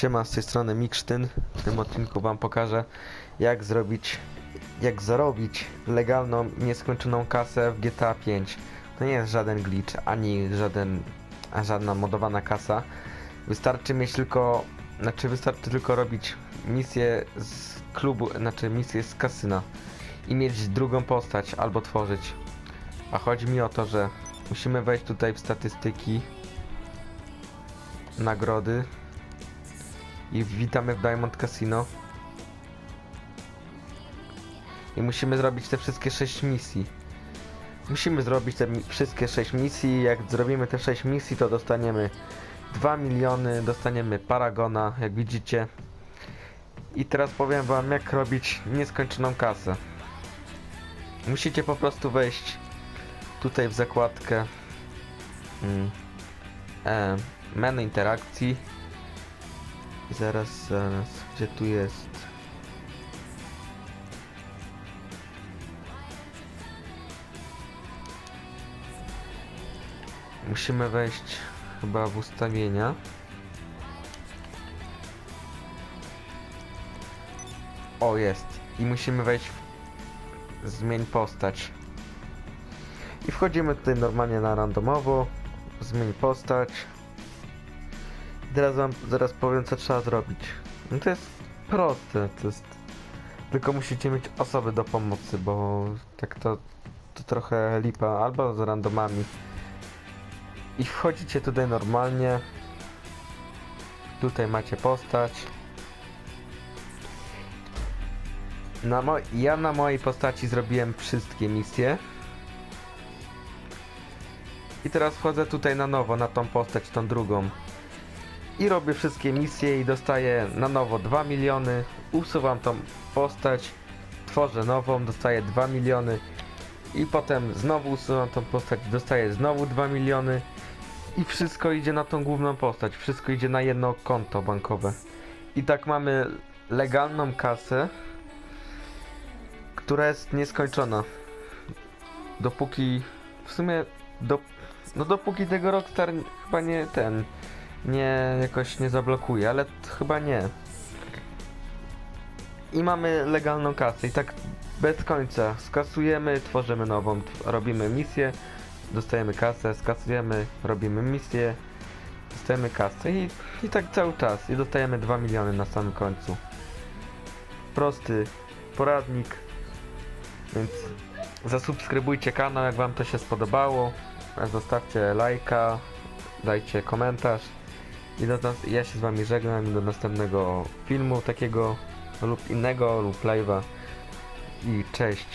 Siema, z tej strony Miksztyn. W tym odcinku wam pokażę jak zrobić, jak zarobić legalną, nieskończoną kasę w GTA 5. To nie jest żaden glitch, ani żaden, żadna modowana kasa. Wystarczy mieć tylko, znaczy wystarczy tylko robić misję z klubu, znaczy misję z kasyna i mieć drugą postać albo tworzyć. A chodzi mi o to, że musimy wejść tutaj w statystyki, nagrody, i witamy w Diamond Casino. I musimy zrobić te wszystkie 6 misji. Musimy zrobić te mi wszystkie 6 misji. Jak zrobimy te 6 misji, to dostaniemy 2 miliony, dostaniemy Paragona, jak widzicie. I teraz powiem wam, jak robić nieskończoną kasę. Musicie po prostu wejść tutaj w zakładkę mm, e, menu interakcji Zaraz, zaraz, gdzie tu jest? Musimy wejść chyba w ustawienia. O, jest. I musimy wejść w zmień postać. I wchodzimy tutaj normalnie na randomowo. Zmień postać. Teraz wam zaraz powiem co trzeba zrobić. No to jest proste, to jest... Tylko musicie mieć osoby do pomocy, bo tak to, to trochę lipa, albo z randomami. I wchodzicie tutaj normalnie. Tutaj macie postać. Na ja na mojej postaci zrobiłem wszystkie misje. I teraz wchodzę tutaj na nowo, na tą postać, tą drugą i robię wszystkie misje i dostaję na nowo 2 miliony, usuwam tą postać, tworzę nową, dostaję 2 miliony i potem znowu usuwam tą postać, dostaję znowu 2 miliony i wszystko idzie na tą główną postać, wszystko idzie na jedno konto bankowe. I tak mamy legalną kasę, która jest nieskończona. Dopóki w sumie do, no dopóki tego Rockstar chyba nie ten nie jakoś nie zablokuje, ale chyba nie. I mamy legalną kasę i tak bez końca skasujemy, tworzymy nową, robimy misję, dostajemy kasę, skasujemy, robimy misję, dostajemy kasę i, i tak cały czas i dostajemy 2 miliony na samym końcu. Prosty poradnik, więc zasubskrybujcie kanał jak wam to się spodobało, zostawcie lajka, dajcie komentarz. I do, ja się z wami żegnam do następnego filmu takiego lub innego lub live'a. I cześć.